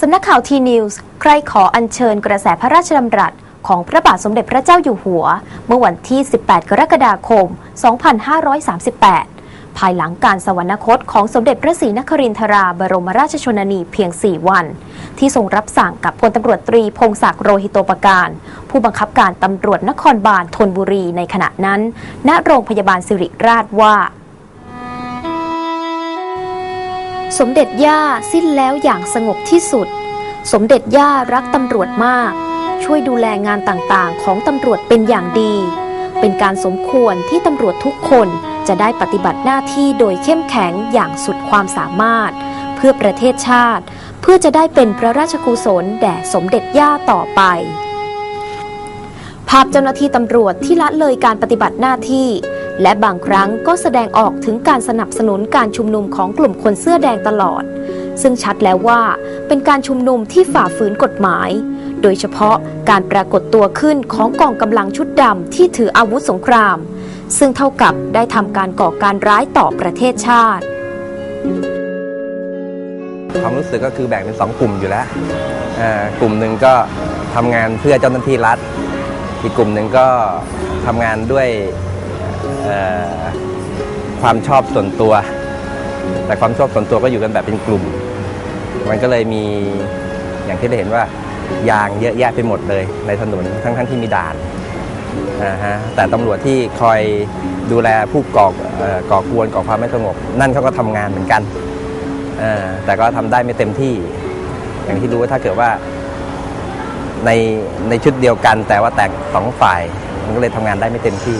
สำนักข่าวทีนิวส์ใครขออัญเชิญกระแสพระราชดำรัส ของพระบาทสมเด็จพระเจ้าอยู่หัว เมื่อวันที่ 18 กรกฎาคม 2538 ภายหลังการสวรรคตของสมเด็จพระศรีนครินทราบรมราชชนนีเพียง 4 วัน ที่ทรงรับสั่งกับพลตำรวจตรีพงศักดิ์โรหิตโตปการ ผู้บังคับการตำรวจนครบาลธนบุรีในขณะนั้น ณโรงพยาบาลสิริราชว่า สมเด็จย่าสิ้นแล้วอย่างสงบที่สุด สมเด็จย่ารักตำรวจมาก ช่วยดูแลงานต่างๆ ของตำรวจเป็นอย่างดี เป็นการสมควรที่ตำรวจทุกคนจะได้ปฏิบัติหน้าที่โดยเข้มแข็งอย่างสุดความสามารถ เพื่อประเทศชาติ เพื่อจะได้เป็นพระราชกุศลแด่สมเด็จย่าต่อไป ภาพเจ้าหน้าที่ตำรวจที่ละเลยการปฏิบัติหน้าที่ และบางครั้งก็แสดงออกถึงการสนับสนุนการชุมนุมของกลุ่มคนเสื้อแดงตลอด ซึ่งชัดแล้วว่าเป็นการชุมนุมที่ฝ่าฝืนกฎหมาย โดยเฉพาะการปรากฏตัวขึ้นของกองกำลังชุดดำที่ถืออาวุธสงคราม ซึ่งเท่ากับได้ทำการก่อการร้ายต่อประเทศชาติความรู้สึกก็คือแบ่งเป็นสองกลุ่มอยู่แล้วกลุ่มหนึ่งก็ทำงานเพื่อเจ้าหน้าที่รัฐ อีกกลุ่มหนึ่งก็ทำงานด้วย ความชอบส่วนตัว แต่ความชอบส่วนตัวก็อยู่กันแบบเป็นกลุ่ม มันก็เลยมีอย่างที่ได้เห็นว่ายางเยอะแยะไปหมดเลย ในถนนทั้งๆที่มีด่านนะฮะแต่ตำรวจที่คอยดูแลผู้ก่อก่อกวนก่อความไม่สงบ นั่นเขาก็ทำงานเหมือนกัน แต่ก็ทำได้ไม่เต็มที่ อย่างที่รู้ว่าถ้าเกิดว่าในในชุดเดียวกัน แต่ว่าแตกสองฝ่าย มันก็เลยทำงานได้ไม่เต็มที่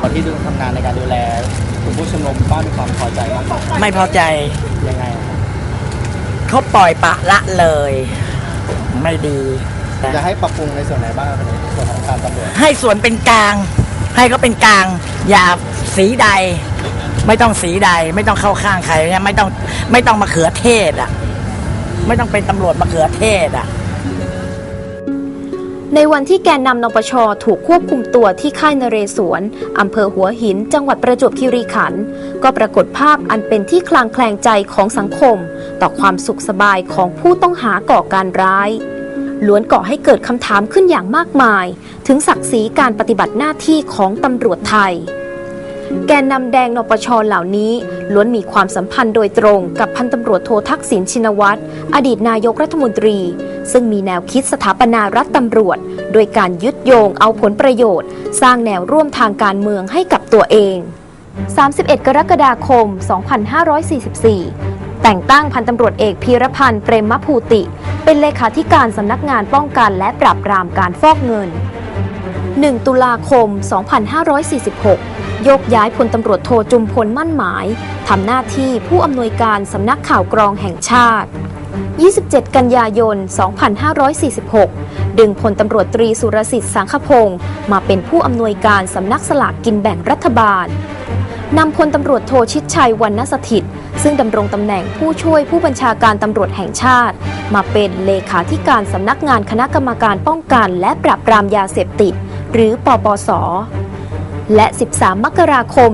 ตอนที่ดูทำงานในการดูแลกลุ่มผู้ชุมนุมบ้านมีความพอใจบ้างไหมไม่พอใจยังไงครับเขาปล่อยปละละเลย ไม่ดีจะให้ปรับปรุงในส่วนไหนบ้างครับในส่วนของการตำรวจให้ส่วนเป็นกลาง ให้เขาเป็นกลาง อย่าสีใด ไม่ต้องสีใด ไม่ต้องเข้าข้างใครเนี่ยไม่ต้องไม่ต้องมาเขือเทศอะ ไม่ต้องเป็นตำรวจมาเขือเทศอะ ในวันที่แกนนำนปชถูกควบคุมตัวที่ค่ายนเรศวรอำเภอหัวหิน จังหวัดประจวบคีรีขันธ์ก็ปรากฏภาพอันเป็นที่คลางแคลงใจของสังคม ต่อความสุขสบายของผู้ต้องหาก่อการร้าย ล้วนก่อให้เกิดคำถามขึ้นอย่างมากมาย ถึงศักดิ์ศรีการปฏิบัติหน้าที่ของตำรวจไทย แกนนำแดงนปชเหล่านี้ ล้วนมีความสัมพันธ์โดยตรงกับพันตำรวจโททักษิณชินวัตรอดีตนายกรัฐมนตรี ซึ่งมีแนวคิดสถาปนารัฐตำรวจ โดยการยึดโยงเอาผลประโยชน์ สร้างแนวร่วมทางการเมืองให้กับตัวเอง 31 กรกฎาคม 2544แต่งตั้งพันตำรวจเอกพีรพันธ์เปรมภูติ เป็นเลขาธิการสำนักงานป้องกันและปราบปรามการฟอกเงิน 1 ตุลาคม 2546 ยกย้ายพลตำรวจโทจุมพลมั่นหมายทำหน้าที่ผู้อำนวยการสำนักข่าวกรองแห่งชาติ 27 กันยายน 2546 ดึงพลตำรวจตรีสุรสิทธิ์สังคพงศ์มาเป็นผู้อำนวยการสำนักสลากกินแบ่งรัฐบาลนำพลตำรวจโทชิดชัยวรรณสถิต ซึ่งดำรงตำแหน่งผู้ช่วยผู้บัญชาการตำรวจแห่งชาติ มาเป็นเลขาธิการสำนักงานคณะกรรมการป้องกัน และปราบปรามยาเสพติด หรือปปส และ 13 มกราคม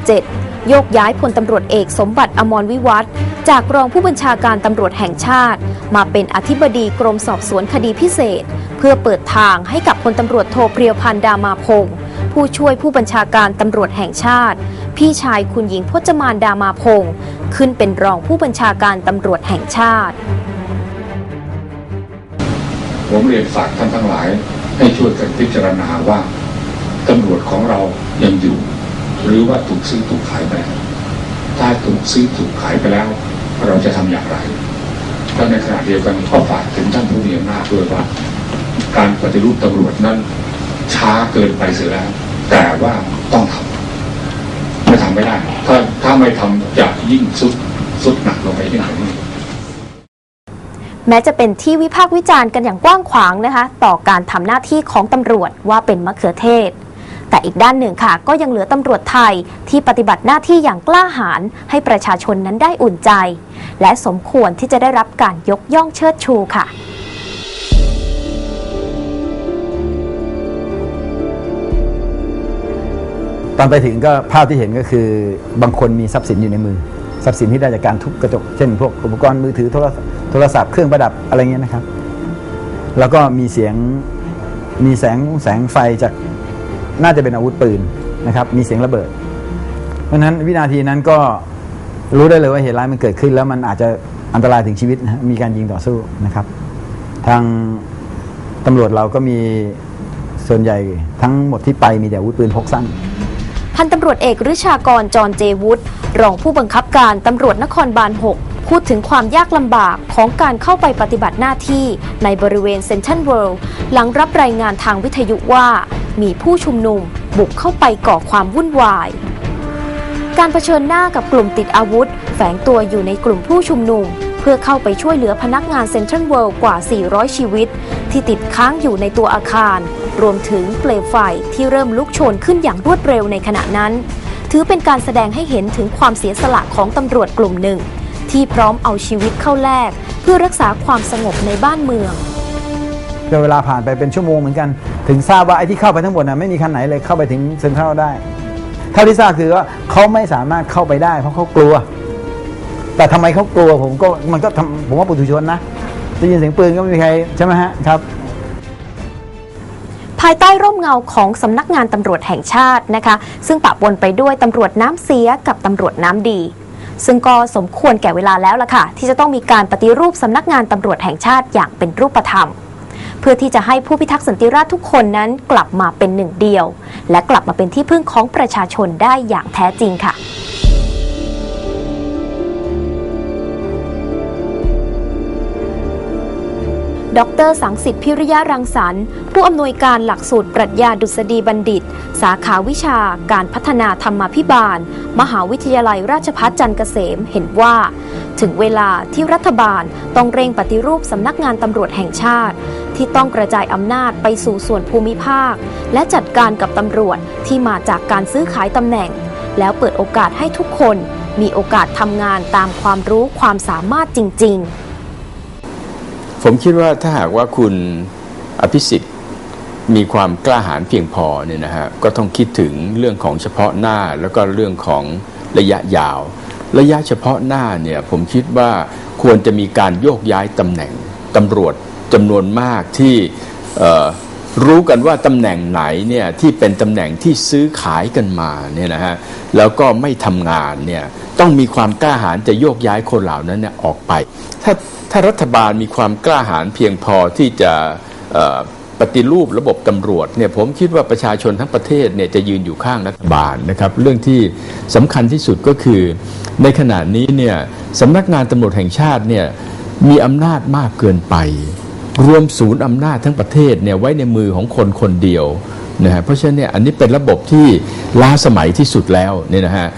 2547 โยกย้ายพลตำรวจเอกสมบัติอมรวิวัฒจากรองผู้บัญชาการตำรวจแห่งชาติ มาเป็นอธิบดีกรมสอบสวนคดีพิเศษ เพื่อเปิดทางให้กับพลตำรวจโทเพรียวพันดามาพงศ์ผู้ช่วยผู้บัญชาการตำรวจแห่งชาติ พี่ชายคุณหญิงพจมานดามาพงศ์ขึ้นเป็นรองผู้บัญชาการตำรวจแห่งชาติ ผมเรียนฝากท่านทั้งหลายให้ช่วยกันพิจารณาว่า ตำรวจของเรายังอยู่ หรือว่าถูกซื้อถูกขายไปแล้วถ้าถูกซื้อถูกขายไปแล้ว เราจะทำอย่างไรและในขณะเดียวกันก็ฝากถึงท่านผู้มีอำนาจด้วยว่า การปฏิรูปตำรวจนั้น ช้าเกินไปเสียแล้ว แต่ว่าต้องทำไม่ทำไม่ได้ ถ้าถ้าไม่ทำจะยิ่งสุดสุดหนักลงไปยิ่งกว่านี้แม้จะเป็นที่วิพากษ์วิจารณ์กันอย่างกว้างขวางนะคะ ต่อการทำหน้าที่ของตำรวจว่าเป็นมะเขือเทศ แต่อีกด้านหนึ่งค่ะ ก็ยังเหลือตำรวจไทยที่ปฏิบัติหน้าที่อย่างกล้าหาญให้ประชาชนนั้นได้อุ่นใจ และสมควรที่จะได้รับการยกย่องเชิดชูค่ะตอนไปถึงก็ภาพที่เห็นก็คือบางคนมีทรัพย์สินอยู่ในมือ ทรัพย์สินที่ได้จากการทุบกระจก เช่นพวกอุปกรณ์มือถือโทรศัพท์โทรศัพท์เครื่องประดับอะไรเงี้ยนะครับ แล้วก็มีเสียงมีแสงแสงไฟจาก น่าจะเป็นอาวุธปืนนะครับ มีเสียงระเบิด เพราะฉะนั้นวินาทีนั้นก็รู้ได้เลยว่าเหตุร้ายมันเกิดขึ้น แล้วมันอาจจะอันตรายถึงชีวิตนะมีการยิงต่อสู้นะครับ ทางตำรวจเราก็มีส่วนใหญ่ทั้งหมดที่ไปมีแต่อาวุธปืนพกสั้น พันตำรวจเอกฤชากรจรเจวุฒิรองผู้บังคับการตำรวจนครบาล6 พูดถึงความยากลำบากของการเข้าไปปฏิบัติหน้าที่ในบริเวณเซนทรัลเวิลด์หลังรับรายงานทางวิทยุว่า มีผู้ชุมนุมบุกเข้าไปก่อความวุ่นวาย การเผชิญหน้ากับกลุ่มติดอาวุธ แฝงตัวอยู่ในกลุ่มผู้ชุมนุม เพื่อเข้าไปช่วยเหลือพนักงานเซ็นทรัลเวิลด์กว่า 400 ชีวิต ที่ติดค้างอยู่ในตัวอาคาร รวมถึงเปลวไฟที่เริ่มลุกโชนขึ้นอย่างรวดเร็วในขณะนั้น ถือเป็นการแสดงให้เห็นถึงความเสียสละของตำรวจกลุ่มหนึ่ง ที่พร้อมเอาชีวิตเข้าแลกเพื่อรักษาความสงบในบ้านเมืองเวลาผ่านไปเป็นชั่วโมงเหมือนกัน ถึงทราบว่าไอ้ที่เข้าไปทั้งหมดนะไม่มีคันไหนเลยเข้าไปถึงเซ็นทรัลได้เท่าที่ทราบคือว่าเขาไม่สามารถเข้าไปได้ เพราะเขากลัว แต่ทำไมเขากลัวผมก็มันก็ทำผมว่าปุถุชนนะได้ยินเสียงปืนก็ไม่มีใครใช่ไหมฮะครับ ภายใต้ร่มเงาของสำนักงานตำรวจแห่งชาตินะคะ ซึ่งปะปนไปด้วยตำรวจน้ำเสียกับตำรวจน้ำดี ซึ่งก็สมควรแก่เวลาแล้วล่ะค่ะ ที่จะต้องมีการปฏิรูปสำนักงานตำรวจแห่งชาติอย่างเป็นรูปธรรม เพื่อที่จะให้ผู้พิทักษ์สันติราษฎร์ทุกคนนั้นกลับมาเป็นหนึ่งเดียว และกลับมาเป็นที่พึ่งของประชาชนได้อย่างแท้จริงค่ะ ดรสังสิทธิพิริยรังสรรค์ผู้อำนวยการหลักสูตรปรัชญาดุษฎีบัณฑิต สาขาวิชาการพัฒนาธรรมาภิบาล มหาวิทยาลัยราชภัฏจันทร์เกษมเห็นว่า ถึงเวลาที่รัฐบาลต้องเร่งปฏิรูปสำนักงานตำรวจแห่งชาติ ที่ต้องกระจายอำนาจไปสู่ส่วนภูมิภาค และจัดการกับตำรวจที่มาจากการซื้อขายตำแหน่ง แล้วเปิดโอกาสให้ทุกคนมีโอกาสทำงานตามความรู้ความสามารถจริง ๆ ผมคิดว่าถ้าหากว่าคุณอภิสิทธิ์มีความกล้าหาญเพียงพอเนี่ยนะฮะก็ต้องคิดถึงเรื่องของเฉพาะหน้าแล้วก็เรื่องของระยะยาว ระยะเฉพาะหน้าเนี่ยผมคิดว่าควรจะมีการโยกย้ายตำแหน่งตำรวจจำนวนมากที่ รู้กันว่าตำแหน่งไหนเนี่ยที่เป็นตำแหน่งที่ซื้อขายกันมาเนี่ยนะฮะแล้วก็ไม่ทำงานเนี่ยต้องมีความกล้าหาญจะโยกย้ายคนเหล่านั้นเนี่ยออกไป ถ้าถ้ารัฐบาลมีความกล้าหาญเพียงพอที่จะปฏิรูประบบตำรวจเนี่ยผมคิดว่าประชาชนทั้งประเทศเนี่ยจะยืนอยู่ข้างรัฐบาลนะครับเรื่องที่สำคัญที่สุดก็คือในขณะนี้เนี่ยสำนักงานตำรวจแห่งชาติเนี่ยมีอำนาจมากเกินไป รวมศูนย์อำนาจทั้งประเทศเนี่ยไว้ในมือของคนคนเดียวนะฮะเพราะฉะนั้นเนี่ยอันนี้เป็นระบบที่ล้าสมัยที่สุดแล้วเนี่ยนะฮะ